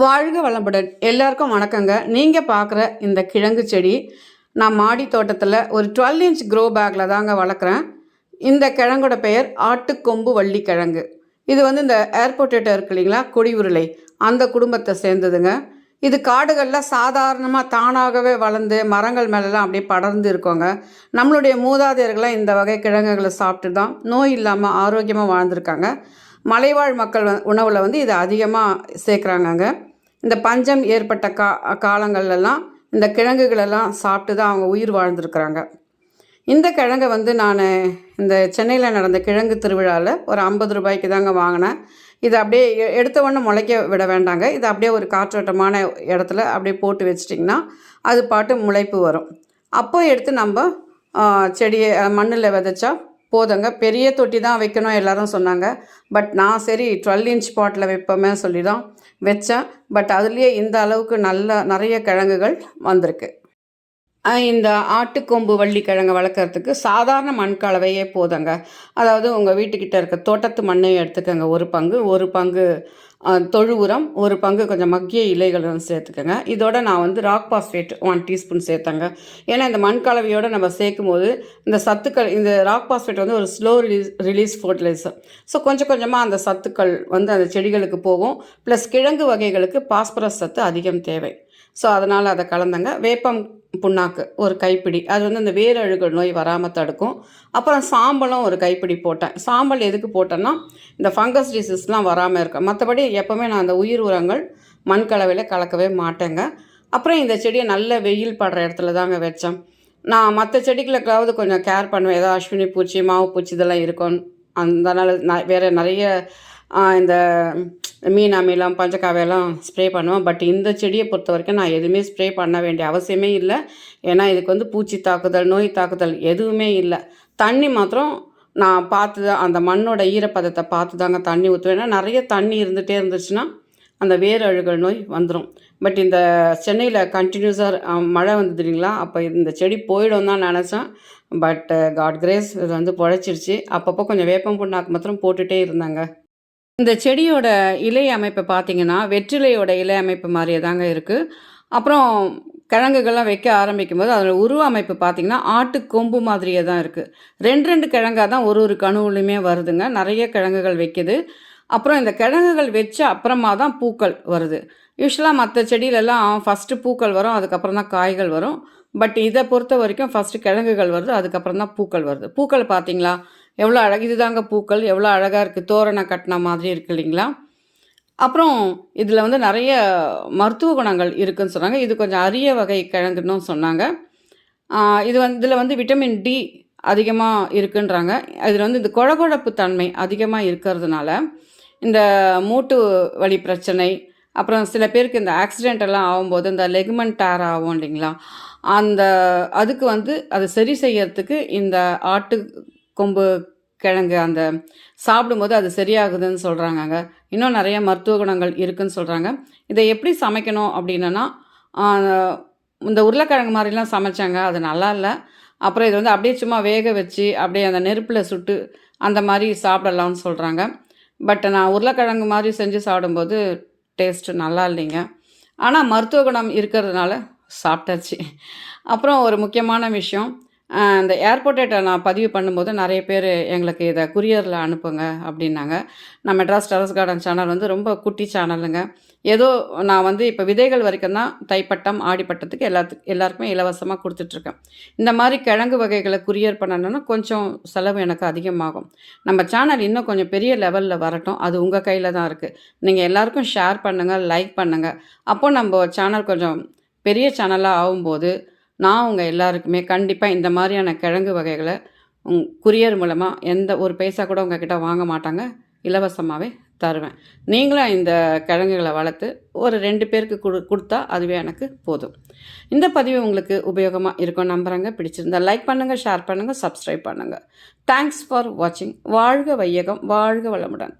வாழ்க வளமுடன். எல்லாருக்கும் வணக்கங்க. நீங்கள் பார்க்குற இந்த கிழங்கு செடி நான் மாடி தோட்டத்தில் ஒரு டுவெல் இன்ச் க்ரோ பேக்கில் தாங்க வளர்க்குறேன். இந்த கிழங்கோட பெயர் ஆட்டுக்கொம்பு வள்ளி கிழங்கு. இது வந்து இந்த ஏர்போர்ட்டேட்டோ இருக்கு இல்லைங்களா கொடி உருளை. அந்த குடும்பத்தை சேர்ந்ததுங்க. இது காடுகளில் சாதாரணமாக தானாகவே வளர்ந்து மரங்கள் மேலெல்லாம் அப்படியே படர்ந்து இருக்கோங்க. நம்மளுடைய மூதாதையர்கள்லாம் இந்த வகை கிழங்குகளை சாப்பிட்டு தான் நோய் இல்லாமல் ஆரோக்கியமாக வாழ்ந்திருக்காங்க. மலைவாழ் மக்கள் வ- உணவில் வந்து இதை அதிகமாக சேர்க்குறாங்கங்க. இந்த பஞ்சம் ஏற்பட்ட கா காலங்கள்லாம் இந்த கிழங்குகளெல்லாம் சாப்பிட்டு தான் அவங்க உயிர் வாழ்ந்துருக்குறாங்க. இந்த கிழங்கை வந்து நான் இந்த சென்னையில் நடந்த கிழங்கு திருவிழாவில் ஒரு ஐம்பது ரூபாய்க்கு தாங்க வாங்கினேன். இதை அப்படியே எ- எடுத்த உடனே முளைக்க விட வேண்டாங்க. இதை அப்படியே ஒரு காற்றோட்டமான இடத்துல அப்படியே போட்டு வச்சிட்டிங்கன்னா அது பாட்டு முளைப்பு வரும். அப்போ எடுத்து நம்ம செடியை மண்ணில் விதைச்சா போதுங்க. பெரிய தொட்டி தான் வைக்கணும் எல்லாரும் சொன்னாங்க. பட் நான் சரி டுவெல் இன்ச் பாட்டில் வைப்போமே சொல்லி தான் வச்சேன். பட் அதுலேயே இந்த அளவுக்கு நல்ல நிறைய கிழங்குகள் வந்திருக்கு. இந்த ஆட்டுக்கொம்பு வள்ளிக்கிழங்கு வளர்க்குறதுக்கு சாதாரண மண் கலவையே போதுங்க. அதாவது உங்கள் வீட்டுக்கிட்ட இருக்க தோட்டத்து மண்ணையும் எடுத்துக்கோங்க. ஒரு பங்கு ஒரு பங்கு தொழு உரம் ஒரு பங்கு கொஞ்சம் மக்கிய இலைகளும் சேர்த்துக்கோங்க. இதோட நான் வந்து ராக் பாஸ்பேட் ஒன் டீஸ்பூன் சேர்த்தேங்க. ஏன்னா இந்த மண் கலவையோடு நம்ம சேர்க்கும் போது இந்த சத்துக்கள் இந்த ராக் பாஸ்பேட் வந்து ஒரு slow release release fertiliser so கொஞ்சம் கொஞ்சமாக அந்த சத்துக்கள் வந்து அந்த செடிகளுக்கு போகும். ப்ளஸ் கிழங்கு வகைகளுக்கு பாஸ்பரஸ் சத்து அதிகம் தேவை. ஸோ அதனால் அதை கலந்தங்க. வேப்பம் புண்ணாக்கு ஒரு கைப்பிடி. அது வந்து அந்த வேரழுகல் நோய் வராமல் தடுக்கும். அப்புறம் சாம்பலும் ஒரு கைப்பிடி போட்டேன். சாம்பல் எதுக்கு போட்டேன்னா இந்த ஃபங்கஸ் டிசீஸ்லாம் வராமல் இருக்கும் மற்றபடி எப்போவுமே நான் அந்த உயிர் உரங்கள் மண் கலவையில் கலக்கவே மாட்டேங்க. அப்புறம் இந்த செடியை நல்ல வெயில் படுற இடத்துல தாங்க வச்சேன். நான் மற்ற செடிகளுக்காவது கொஞ்சம் கேர் பண்ணுவேன். ஏதோ அஸ்வினி பூச்சி மாவு பூச்சி இதெல்லாம் இருக்கும். அதனால் நான் வேறு நிறைய இந்த மீனாமிலாம் பஞ்சக்காவையெல்லாம் ஸ்ப்ரே பண்ணுவேன். பட் இந்த செடியை பொறுத்த வரைக்கும் நான் எதுவுமே ஸ்ப்ரே பண்ண வேண்டிய அவசியமே இல்லை. ஏன்னா இதுக்கு வந்து பூச்சி தாக்குதல் நோய் தாக்குதல் எதுவுமே இல்லை. தண்ணி மாத்திரம் நான் பார்த்து தான் அந்த மண்ணோட ஈரப்பதத்தை பார்த்து தாங்க தண்ணி ஊற்றுவேன். ஏன்னா நிறைய தண்ணி இருந்துகிட்டே இருந்துச்சுன்னா அந்த வேர் அழுகல் நோய் வந்துடும் பட் இந்த சென்னையில் கண்டினியூஸாக மழை வந்தது இல்லைங்களா அப்போ இந்த செடி போயிடும் தான் நினச்சேன். பட் காட் கிரேஸ் இது வந்து பொழைச்சிருச்சு. அப்பப்போ கொஞ்சம் வேப்பம் புண்ணாக்கு மாத்திரம் போட்டுகிட்டே இருந்தாங்க. இந்த செடியோட இலை அமைப்பை பார்த்தீங்கன்னா வெற்றிலையோட இலை அமைப்பு மாதிரியே தாங்க இருக்குது அப்புறம் கிழங்குகள்லாம் வைக்க ஆரம்பிக்கும் போது அதோட உருவ அமைப்பு பார்த்திங்கன்னா ஆட்டு கொம்பு மாதிரியே தான் இருக்குது ரெண்டு ரெண்டு கிழங்காக தான் ஒரு ஒரு கணுவுலையுமே வருதுங்க. நிறைய கிழங்குகள் வைக்கிது. அப்புறம் இந்த கிழங்குகள் வச்ச அப்புறமா தான் பூக்கள் வருது. யூஸ்வலாக மற்ற செடியிலெல்லாம் ஃபஸ்ட்டு பூக்கள் வரும் அதுக்கப்புறம் தான் காய்கள் வரும். பட் இதை பொறுத்த வரைக்கும் ஃபஸ்ட்டு கிழங்குகள் வருது அதுக்கப்புறம் தான் பூக்கள் வருது. பூக்கள் பார்த்தீங்களா எவ்வளோ அழகு இதுதாங்க பூக்கள் எவ்வளோ அழகாக இருக்குது தோரணம் கட்டின மாதிரி இருக்கு இல்லைங்களா? அப்புறம் இதில் வந்து நிறைய மருத்துவ குணங்கள் இருக்குதுன்னு சொன்னாங்க. இது கொஞ்சம் அரிய வகை கிழங்குன்னு சொன்னாங்க. இது வந்து இதில் வந்து விட்டமின் டி அதிகமாக இருக்குன்றாங்க. இதில் வந்து இந்த குழகுழப்பு தன்மை அதிகமாக இருக்கிறதுனால இந்த மூட்டு வலி பிரச்சனை அப்புறம் சில பேருக்கு இந்த ஆக்சிடென்ட் எல்லாம் ஆகும்போது இந்த லெக்மெண்ட் டேர் ஆகும் இல்லைங்களா? அந்த அதுக்கு வந்து அதை சரி செய்யறதுக்கு இந்த ஆட்டு கொம்பு கிழங்கு அந்த சாப்பிடும்போது அது சரியாகுதுன்னு சொல்கிறாங்கங்க இன்னும் நிறைய மருத்துவ குணங்கள் இருக்குதுன்னு சொல்கிறாங்க இதை எப்படி சமைக்கணும் அப்படின்னா இந்த உருளைக்கிழங்கு மாதிரிலாம் சமைச்சாங்க அது நல்லா இல்லை. அப்புறம் இது வந்து அப்படியே சும்மா வேக வச்சு அப்படியே அந்த நெருப்பில் சுட்டு அந்த மாதிரி சாப்பிடலாம்னு சொல்கிறாங்க பட் நான் உருளைக்கிழங்கு மாதிரி செஞ்சு சாப்பிடும்போது டேஸ்ட்டு நல்லா இல்லைங்க. ஆனால் மருத்துவ குணம் இருக்கிறதுனால சாப்பிட்டாச்சு. அப்புறம் ஒரு முக்கியமான விஷயம் அந்த ஏர்போர்ட்டேட்டை நான் பதிவு பண்ணும்போது நிறைய பேர் எங்களுக்கு இதை குரியரில் அனுப்புங்க அப்படின்னாங்க. நான் மெட்ராஸ் டெரஸ் கார்டன் சேனல் வந்து ரொம்ப குட்டி சேனலுங்க ஏதோ நான் வந்து இப்போ விதைகள் வரைக்கும் தான் தைப்பட்டம் ஆடிப்பட்டத்துக்கு எல்லாத்துக்கு எல்லாருக்குமே இலவசமாக கொடுத்துட்ருக்கேன். இந்த மாதிரி கிழங்கு வகைகளை குரியர் பண்ணணும்னா கொஞ்சம் செலவு எனக்கு அதிகமாகும். நம்ம சேனல் இன்னும் கொஞ்சம் பெரிய லெவலில் வரட்டும். அது உங்கள் கையில் தான் இருக்குது நீங்கள் எல்லாருக்கும் ஷேர் பண்ணுங்கள் லைக் பண்ணுங்கள் அப்போ நம்ம சேனல் கொஞ்சம் பெரிய சேனலாக ஆகும்போது நான் உங்கள் எல்லாருக்குமே கண்டிப்பாக இந்த மாதிரியான கிழங்கு வகைகளை உங் குரியர் மூலமாக எந்த ஒரு பைசா கூட உங்ககிட்ட வாங்க மாட்டாங்க. இலவசமாகவே தருவேன். நீங்களும் இந்த கிழங்குகளை வளர்த்து ஒரு ரெண்டு பேருக்கு கொடு கொடுத்தா அதுவே எனக்கு போதும். இந்த பதிவு உங்களுக்கு உபயோகமாக இருக்கும் நம்புகிறேங்க பிடிச்சிருந்தா லைக் பண்ணுங்கள் ஷேர் பண்ணுங்கள் சப்ஸ்கிரைப் பண்ணுங்கள் தேங்க்ஸ் ஃபார் வாட்சிங் வாழ்க வையகம் வாழ்க வளமுடன்.